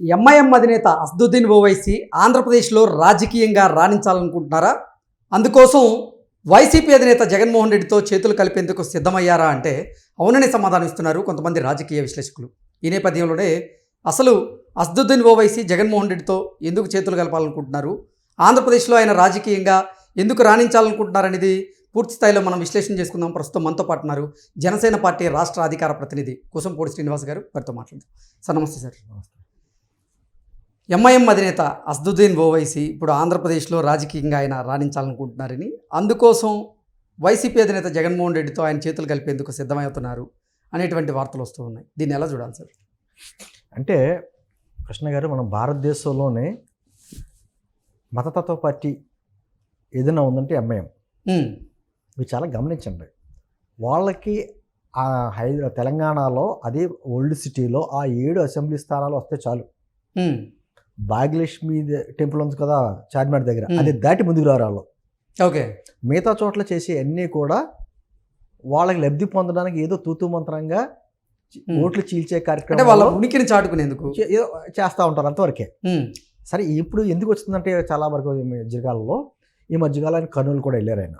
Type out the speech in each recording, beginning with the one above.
MIM అధినేత అసదుద్దీన్ ఓవైసీ ఆంధ్రప్రదేశ్లో రాజకీయంగా రాణించాలనుకుంటున్నారా? అందుకోసం వైసీపీ అధినేత జగన్మోహన్ రెడ్డితో చేతులు కలిపేందుకు సిద్ధమయ్యారా అంటే అవునని సమాధానం ఇస్తున్నారు కొంతమంది రాజకీయ విశ్లేషకులు. ఈ నేపథ్యంలోనే అసలు అసదుద్దీన్ ఓవైసీ జగన్మోహన్ రెడ్డితో ఎందుకు చేతులు కలపాలనుకుంటున్నారు? ఆంధ్రప్రదేశ్లో ఆయన రాజకీయంగా ఎందుకు రాణించాలనుకుంటున్నారనేది పూర్తి స్థాయిలో మనం విశ్లేషణ చేసుకుందాం. ప్రస్తుతం మనతో పాటు ఉన్నారు జనసేన పార్టీ రాష్ట్ర అధికార ప్రతినిధి కుసంపూడి శ్రీనివాస్ గారు. వారితో మాట్లాడుతాం సార్ నమస్తే సార్. ఎంఐఎం అధినేత అసదుద్దీన్ ఓవైసీ ఇప్పుడు ఆంధ్రప్రదేశ్లో రాజకీయంగా ఆయన రాణించాలనుకుంటున్నారని అందుకోసం వైసీపీ అధినేత జగన్మోహన్ రెడ్డితో ఆయన చేతులు కలిపేందుకు సిద్ధమవుతున్నారు అనేటువంటి వార్తలు వస్తూ ఉన్నాయి. దీన్ని ఎలా చూడాలి సార్? అంటే కృష్ణ గారు మన భారతదేశంలోనే మతతత్వ పార్టీ ఏదైనా ఉందంటే ఎంఐఎం. మీరు చాలా గమనించండి. వాళ్ళకి ఆ హైదరా తెలంగాణలో అదే ఓల్డ్ సిటీలో ఆ ఏడు అసెంబ్లీ స్థానాలు వస్తే చాలు. భాగ్యలక్ష్మి టెంపుల్ ఉంది కదా చార్మినార్ దగ్గర. అది దాటి ముందుకు రారాళ్ళు ఓకే. మిగతా చోట్ల చేసే అన్నీ కూడా వాళ్ళకి లబ్ధి పొందడానికి ఏదో తూతూ మంత్రంగా. ఓట్లు చీల్చే అంటే వాళ్ళ కార్యక్రమం ఉనికిని చాటుకునేందుకు. చేస్తూ ఉంటారు అంతవరకే. సరే ఇప్పుడు ఎందుకు వచ్చిందంటే చాలా వరకు ఈ మధ్యకాలంలో ఈ మధ్యకాలం కర్నూలు కూడా వెళ్ళారు ఆయన.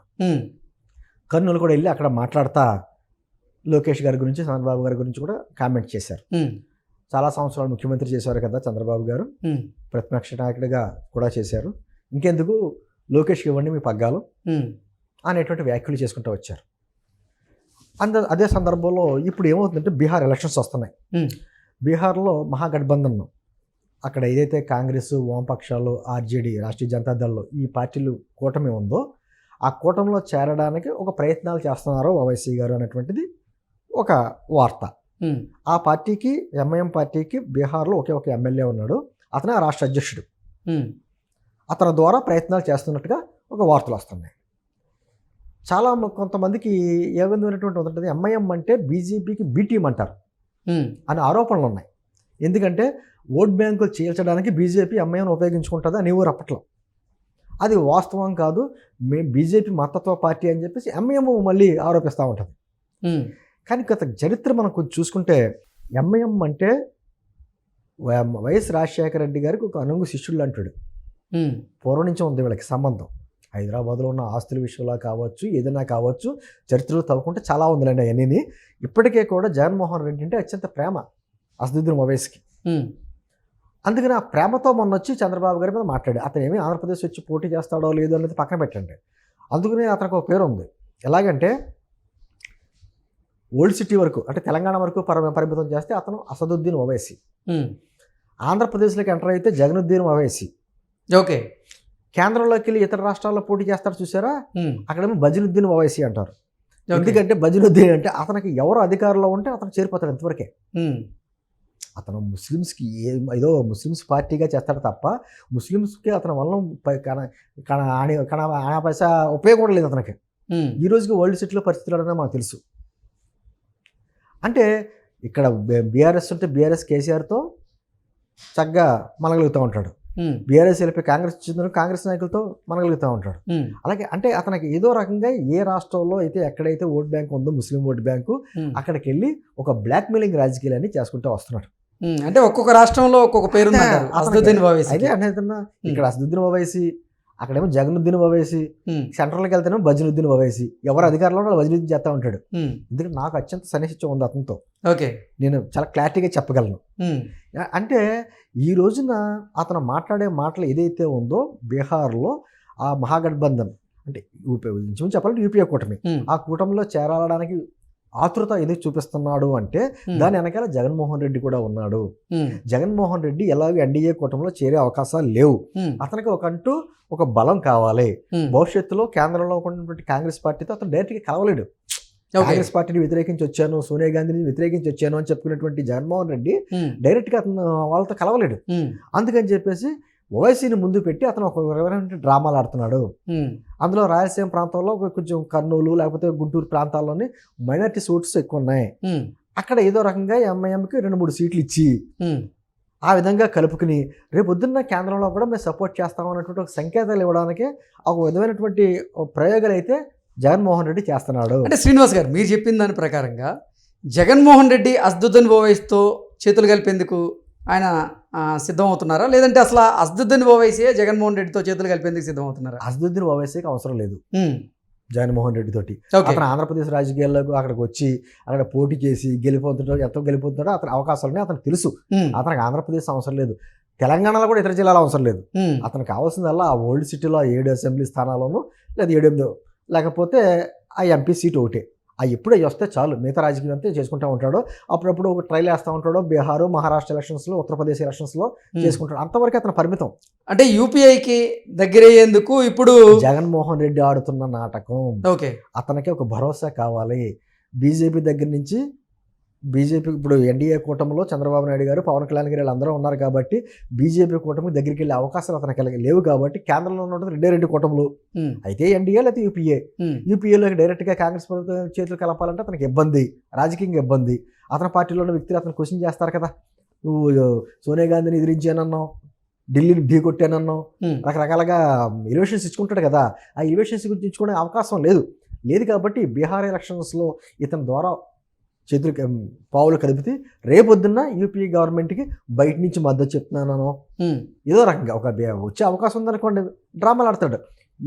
కర్నూలు కూడా వెళ్ళి అక్కడ మాట్లాడుతా లోకేష్ గారి గురించి చంద్రబాబు గారి గురించి కూడా కామెంట్ చేశారు. చాలా సంవత్సరాలు ముఖ్యమంత్రి చేశారు కదా చంద్రబాబు గారు. ప్రతిపక్ష నాయకుడిగా కూడా చేశారు. ఇంకెందుకు లోకేష్కి ఇవ్వండి మీ పగ్గాలు అనేటువంటి వ్యాఖ్యలు చేసుకుంటూ వచ్చారు. అంద అదే సందర్భంలో ఇప్పుడు ఏమవుతుందంటే బీహార్ ఎలక్షన్స్ వస్తున్నాయి. బీహార్లో మహాగఠబంధన్ అక్కడ ఏదైతే కాంగ్రెస్ వామపక్షాలు ఆర్జేడీ రాష్ట్రీయ జనతాదళ్ ఈ పార్టీలు కూటమి ఉందో ఆ కూటమిలో చేరడానికి ఒక ప్రయత్నాలు చేస్తున్నారు ఓవైసీ గారు అనేటువంటిది ఒక వార్త. ఆ పార్టీకి ఎంఐఎం పార్టీకి బీహార్లో ఒకే ఒక ఎమ్మెల్యే ఉన్నాడు. అతనే ఆ రాష్ట్ర అధ్యక్షుడు. అతని ద్వారా ప్రయత్నాలు చేస్తున్నట్టుగా ఒక వార్తలు వస్తున్నాయి. చాలా కొంతమందికి ఏ విధమైనటువంటి ఉంటుంది. ఎంఐఎం అంటే బీజేపీకి బీ టీం అంటారు. అనే ఆరోపణలు ఉన్నాయి. ఎందుకంటే ఓట్ బ్యాంకులు చీల్చడానికి బీజేపీ ఎంఐఎం ఉపయోగించుకుంటుంది అని ఊరు అప్పట్లో. అది వాస్తవం కాదు. మే బీజేపీ మతత్వ పార్టీ అని చెప్పేసి ఎంఐఎం మళ్ళీ ఆరోపిస్తూ ఉంటుంది. కానీ గత చరిత్ర మనం కొంచెం చూసుకుంటే ఎంఐఎం అంటే వైఎస్ రాజశేఖర రెడ్డి గారికి ఒక అనుంగు శిష్యుడు అంటాడు. పూర్వం నుంచి ఉంది వీళ్ళకి సంబంధం. హైదరాబాద్లో ఉన్న ఆస్తుల విషయంలో కావచ్చు ఏదైనా కావచ్చు చరిత్రలో తవ్వుకుంటే చాలా ఉందిలేండి అవన్నీ ఇప్పటికే కూడా జగన్మోహన్ రెడ్డి అంటే అత్యంత ప్రేమ అసదుద్దీన్ ఓవైస్కి అందుకని ఆ ప్రేమతో మొన్న వచ్చి చంద్రబాబు గారి మీద మాట్లాడి అతను ఏమి ఆంధ్రప్రదేశ్ వచ్చి పోటీ చేస్తాడో లేదో అనేది పక్కన పెట్టండి. అందుకనే అతనికి ఒక పేరు ఉంది ఎలాగంటే ఓల్డ్ సిటీ వరకు అంటే తెలంగాణ వరకు పరి పరిమితం చేస్తే అతను అసదుద్దీన్ ఓవైసీ ఉమ్, ఆంధ్రప్రదేశ్లోకి ఎంటర్ అయితే జగనుద్దీన్ ఓవైసీ ఓకే. కేంద్రంలోకి వెళ్ళి ఇతర రాష్ట్రాల్లో పోటీ చేస్తారు చూసారా? అక్కడేమో బజినుద్దీన్ ఓవైసీ అంటారు. ఎందుకంటే బజినుద్దీన్ అంటే అతనికి ఎవరు అధికారంలో ఉంటే అతను చేరిపోతాడు ఇంతవరకే. అతను ముస్లిమ్స్కి ఏ ఏదో ముస్లిమ్స్ పార్టీగా చేస్తాడు తప్ప ముస్లిమ్స్కి అతని వల్ల కన ఆని పైసా ఉపయోగం కూడా లేదు అతనికి. ఈ రోజుకి వరల్డ్ సిటీలో పరిస్థితులు అనేది మనకు తెలుసు. అంటే ఇక్కడ బీఆర్ఎస్ ఉంటే బీఆర్ఎస్ కేసీఆర్తో చక్కగా మనగలుగుతూ ఉంటాడు. బీఆర్ఎస్ వెళ్ళిపోయి కాంగ్రెస్ చెందిన కాంగ్రెస్ నాయకులతో మనగలుగుతూ ఉంటాడు. అలాగే అంటే అతనికి ఏదో రకంగా ఏ రాష్ట్రంలో అయితే ఎక్కడైతే ఓట్ బ్యాంక్ ఉందో ముస్లిం ఓట్ బ్యాంకు అక్కడికి వెళ్ళి ఒక బ్లాక్ మెయిలింగ్ రాజకీయాలన్నీ చేసుకుంటూ వస్తున్నాడు. అంటే ఒక్కొక్క రాష్ట్రంలో ఒక్కొక్క పేరు అసదుద్దీన్ ఓవైసీ అయితే అంటే ఇక్కడ అసదుద్దీన్ ఓవైసీ అక్కడేమో జగనుద్దీన్ ఓవైసీ సెంట్రల్కి వెళ్తేనేమో బజనుద్దీన్ ఓవైసీ ఎవరు అధికారంలో ఉన్నారో బజనుద్దీన్ చేస్తూ ఉంటాడు. ఎందుకంటే నాకు అత్యంత సన్నిహిత్యం ఉంది అతనితో. ఓకే. నేను చాలా క్లారిటీగా చెప్పగలను. అంటే ఈ రోజున అతను మాట్లాడే మాటలు ఏదైతే ఉందో బీహార్లో ఆ మహాగఠబంధన్ అంటే యూపీ ఇంచుమించు చెప్పాలంటే యూపీఏ కూటమి. ఆ కూటమిలో చేరాలడానికి ఆతృత ఎందుకు చూపిస్తున్నాడు అంటే దాని వెనకాల జగన్మోహన్ రెడ్డి కూడా ఉన్నాడు. జగన్మోహన్ రెడ్డి ఎలాగో ఎన్డీఏ కూటమిలో చేరే అవకాశాలు లేవు. అతనికి ఒకంటూ ఒక బలం కావాలి. భవిష్యత్తులో కేంద్రంలో ఉన్నటువంటి కాంగ్రెస్ పార్టీతో అతను డైరెక్ట్గా కలవలేడు. ఓకే. కాంగ్రెస్ పార్టీని వ్యతిరేకించి వచ్చాను సోనియా గాంధీని వ్యతిరేకించి వచ్చాను అని చెప్పుకున్నటువంటి జగన్మోహన్ రెడ్డి డైరెక్ట్గా అతను వాళ్ళతో కలవలేడు. అందుకని చెప్పేసి ఓవైసీని ముందు పెట్టి అతను ఒక డ్రామాలు ఆడుతున్నాడు. అందులో రాయలసీమ ప్రాంతంలో కొంచెం కర్నూలు లేకపోతే గుంటూరు ప్రాంతాల్లోని మైనార్టీ సోట్స్ ఎక్కువ ఉన్నాయి అక్కడ ఏదో రకంగా ఎంఐఎంకి రెండు మూడు సీట్లు ఇచ్చి ఆ విధంగా కలుపుకుని రేపు పొద్దున్న కేంద్రంలో కూడా మేము సపోర్ట్ చేస్తాం అన్నటువంటి ఒక సంకేతాలు ఇవ్వడానికి ఒక విధమైనటువంటి ప్రయోగాలు అయితే జగన్మోహన్ రెడ్డి చేస్తున్నాడు. అంటే శ్రీనివాస్ గారు మీరు చెప్పిన దాని ప్రకారంగా జగన్మోహన్ రెడ్డి అసదుద్దీన్ ఓవైస్తో చేతులు కలిపేందుకు ఆయన ఆ, సిద్ధం అవుతున్నారా లేదంటే అసలు అసదుద్దీన్ ఓవైసీ జగన్మోహన్ రెడ్డితో చేతులు కలిపేందుకు సిద్ధం అవుతున్నారా అసదుద్దీన్ ఓవైసీకి అవసరం లేదు. జగన్మోహన్ రెడ్డి తోటి అతను ఆంధ్రప్రదేశ్ రాజకీయాల్లోకి అక్కడికి వచ్చి అక్కడ పోటీ చేసి గెలిపోతుంటాడో ఎంతో గెలిపోతుంటాడో అతని అవకాశాలని అతనికి తెలుసు. అతనికి ఆంధ్రప్రదేశ్ అవసరం లేదు. తెలంగాణలో కూడా ఇతర జిల్లాలో అవసరం లేదు. అతనికి కావాల్సిందల్లా ఆ ఓల్డ్ సిటీలో ఏడు అసెంబ్లీ స్థానాల్లోనూ లేదా ఏడు ఎనిమిదో లేకపోతే ఆ ఎంపీ సీట్ ఒకటే. ఆ ఎప్పుడు వస్తే చాలు. మిగతా రాజకీయం అంతా చేసుకుంటూ ఉంటాడు. అప్పుడప్పుడు ఒక ట్రైల్ వేస్తూ ఉంటాడు. బీహార్ మహారాష్ట్ర ఎలక్షన్స్లో ఉత్తరప్రదేశ్ ఎలక్షన్స్లో. చేసుకుంటాడు. అంతవరకు అతను పరిమితం. అంటే యూపీఐకి దగ్గరయ్యేందుకు ఇప్పుడు జగన్మోహన్ రెడ్డి ఆడుతున్న నాటకం ఓకే. అతనికి ఒక భరోసా కావాలి. బీజేపీ దగ్గర నుంచి బీజేపీ ఇప్పుడు ఎన్డీఏ కూటమిలో చంద్రబాబు నాయుడు గారు పవన్ కళ్యాణ్ గారు అందరూ ఉన్నారు కాబట్టి బీజేపీ కూటమి దగ్గరికి వెళ్ళే అవకాశాలు అతనికి కలిగి లేవు కాబట్టి కేంద్రంలో ఉన్నటువంటి రెండే రెండు కూటములు. అయితే ఎన్డీఏ లేకపోతే యూపీఏ. ఉమ్, యూపీఏలోకి డైరెక్ట్గా కాంగ్రెస్ ప్రభుత్వం చేతులు కలపాలంటే అతనికి ఇబ్బంది రాజకీయంగా ఇబ్బంది. అతని పార్టీలో ఉన్న వ్యక్తులు అతను క్వశ్చన్ చేస్తారు కదా. నువ్వు సోనియా గాంధీని ఎదిరించానన్నావు ఢిల్లీని ఢీ కొట్టానన్నావు. రకరకాలుగా ఎలివేషన్స్ ఇచ్చుకుంటాడు కదా. ఆ ఎలివేషన్స్ గురించి ఇచ్చుకునే అవకాశం లేదు. లేదు కాబట్టి బీహార్ ఎలక్షన్స్లో ఇతని ద్వారా చేతులు పావులు కదిపితే రేపొద్దున్న యూపీ గవర్నమెంట్కి బయట నుంచి మద్దతు చెప్తున్నానో ఏదో రకంగా ఒక వచ్చే అవకాశం ఉందనుకోండి డ్రామాలు ఆడతాడు.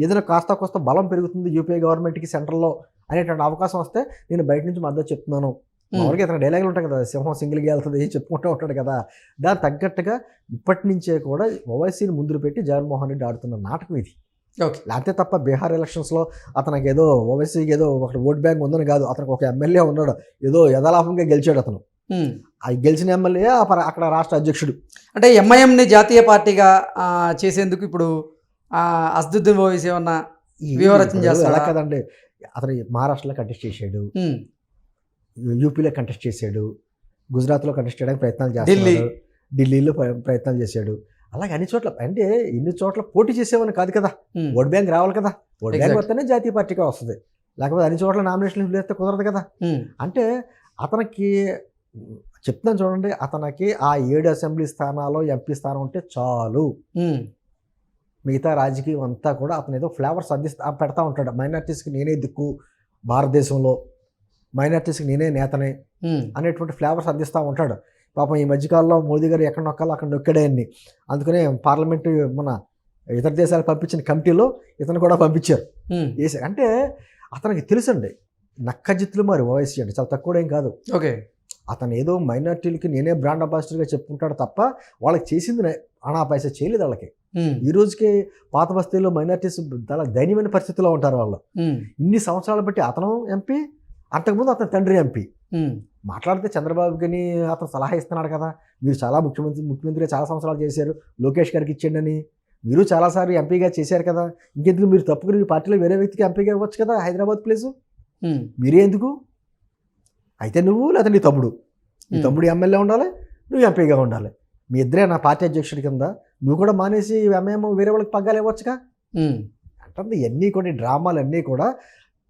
ఏదైనా కాస్త కోస్త బలం పెరుగుతుంది యూపీఐ గవర్నమెంట్కి సెంట్రల్లో అనేటువంటి అవకాశం వస్తే నేను బయట నుంచి మద్దతు చెప్తున్నాను. మామూలుగా ఇతను డైలాగులు ఉంటాయి కదా సింహం సింగిల్గా వెళ్తుంది ఏం చెప్పుకుంటూ ఉంటాడు కదా. దానికి తగ్గట్టుగా ఇప్పటి నుంచే కూడా ఓవైసీని ముందు పెట్టి జగన్మోహన్ రెడ్డి ఆడుతున్న నాటకం ఇది. ఓకే. లేకపోతే తప్ప బీహార్ ఎలక్షన్స్లో అతనికి ఏదో ఓవైసీకి ఏదో ఒక ఓట్ బ్యాంక్ ఉందని కాదు. అతనికి ఒక ఎమ్మెల్యే ఉన్నాడు. ఏదో యథాలాపంగా గెలిచాడు అతను. ఆ గెలిచిన ఎమ్మెల్యే అక్కడ రాష్ట్ర అధ్యక్షుడు. అంటే ఎంఐఎంని జాతీయ పార్టీగా ఆ, చేసేందుకు ఇప్పుడు అసదుద్దీన్ ఓవైసీ ఈ వ్యూహరచన చేస్తాడా? కదండి. అతను మహారాష్ట్రలో కంటెస్ట్ చేశాడు యూపీలో కంటెస్ట్ చేశాడు గుజరాత్లో కంటెస్ట్ చేయడానికి ప్రయత్నాలు ఢిల్లీ. చేస్తున్నాడు ఢిల్లీలో ప్ర- ప్రయత్నాలు చేశాడు అలాగే అన్ని చోట్ల అంటే ఇన్ని చోట్ల పోటీ చేసేవని కాదు కదా. ఓట్ బ్యాంక్ రావాలి కదా. Vote bank. వస్తేనే జాతీయ పార్టీగా వస్తుంది. లేకపోతే అన్ని చోట్ల నామినేషన్లు వేస్తే కుదరదు కదా. అంటే అతనికి చెప్తాను చూడండి అతనికి ఆ ఏడు అసెంబ్లీ స్థానాలు ఎంపీ స్థానం ఉంటే చాలు. మిగతా రాజకీయం అంతా కూడా అతను ఏదో ఫ్లేవర్స్ అందిస్తా పెడతా ఉంటాడు. మైనార్టీస్కి నేనే దిక్కు భారతదేశంలో. మైనార్టీస్కి నేనే నేతనే అనేటువంటి ఫ్లేవర్స్ అందిస్తూ ఉంటాడు. పాపం ఈ మధ్యకాలంలో మోదీ గారు ఎక్కడ నొక్కాలో అక్కడ నొక్కాడే అన్ని అందుకనే పార్లమెంటు మన ఇతర దేశాలకు పంపించిన కమిటీలో ఇతను కూడా పంపించారు. వేసారు అంటే అతనికి తెలుసండి నక్కజిత్తులు మరి ఓవైసీ అంటే చాలా తక్కువ ఏం కాదు. ఓకే. అతను ఏదో మైనార్టీలకి నేనే బ్రాండ్ అంబాసిడర్గా చెప్పుకుంటాడు తప్ప వాళ్ళకి చేసింది అనా పైసా చేయలేదు వాళ్ళకి. ఈ రోజుకి పాత బస్తీల్లో మైనార్టీస్ చాలా దయనీయమైన పరిస్థితిలో ఉంటారు వాళ్ళు. ఇన్ని సంవత్సరాలు బట్టి అతను ఎంపీ అంతకుముందు అతని తండ్రి ఎంపీ. మాట్లాడితే చంద్రబాబుకి అతను సలహా ఇస్తున్నాడు కదా. మీరు చాలా ముఖ్యమంత్రి ముఖ్యమంత్రిగా చాలా సంవత్సరాలు చేశారు. లోకేష్ గారికి ఇచ్చేయండి అని. మీరు చాలాసార్లు ఎంపీగా చేశారు కదా. ఇంకెందుకు మీరు తప్పుకుని మీ పార్టీలో వేరే వ్యక్తికి ఎంపీగా ఇవ్వచ్చు కదా హైదరాబాద్ ప్లేసు? మీరే ఎందుకు? అయితే నువ్వు లేదా నీ తమ్ముడు. నీ. తమ్ముడు ఎమ్మెల్యే ఉండాలి నువ్వు ఎంపీగా ఉండాలి. మీ ఇద్దరే నా పార్టీ అధ్యక్షుడి కింద. నువ్వు కూడా మానేసి ఎంఏఎం వేరే వాళ్ళకి పగ్గాలు ఇవ్వచ్చుగా? అంటే ఇవన్నీ కొన్ని డ్రామాలు అన్నీ కూడా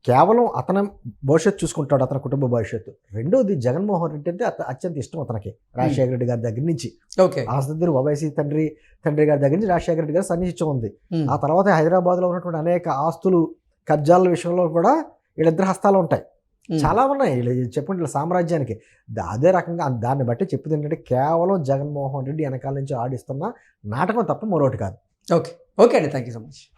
కేవలం అతని భవిష్యత్తు చూసుకుంటాడు అతని కుటుంబ భవిష్యత్తు. రెండోది జగన్మోహన్ రెడ్డి అంటే అత- అత్యంత ఇష్టం అతనికి. రాజశేఖర రెడ్డి గారి దగ్గర నుంచి. ఓకే. ఆసదుద్దీన్ ఓవైసీ తండ్రి తండ్రి గారి దగ్గర నుంచి రాజశేఖర రెడ్డి గారి సన్నిహిత్యం ఉంది. ఆ తర్వాత హైదరాబాద్లో ఉన్నటువంటి అనేక ఆస్తులు కబ్జాల విషయంలో కూడా వీళ్ళిద్దరు హస్తాలు ఉంటాయి. చాలా ఉన్నాయి. వీళ్ళు చెప్పండి వీళ్ళ సామ్రాజ్యానికి. అదే రకంగా దాన్ని బట్టి చెప్పింది ఏంటంటే కేవలం జగన్మోహన్ రెడ్డి వెనకాల నుంచి ఆడిస్తున్న నాటకం తప్ప మరొకటి కాదు. ఓకే. ఓకే అండి. Thank you so much.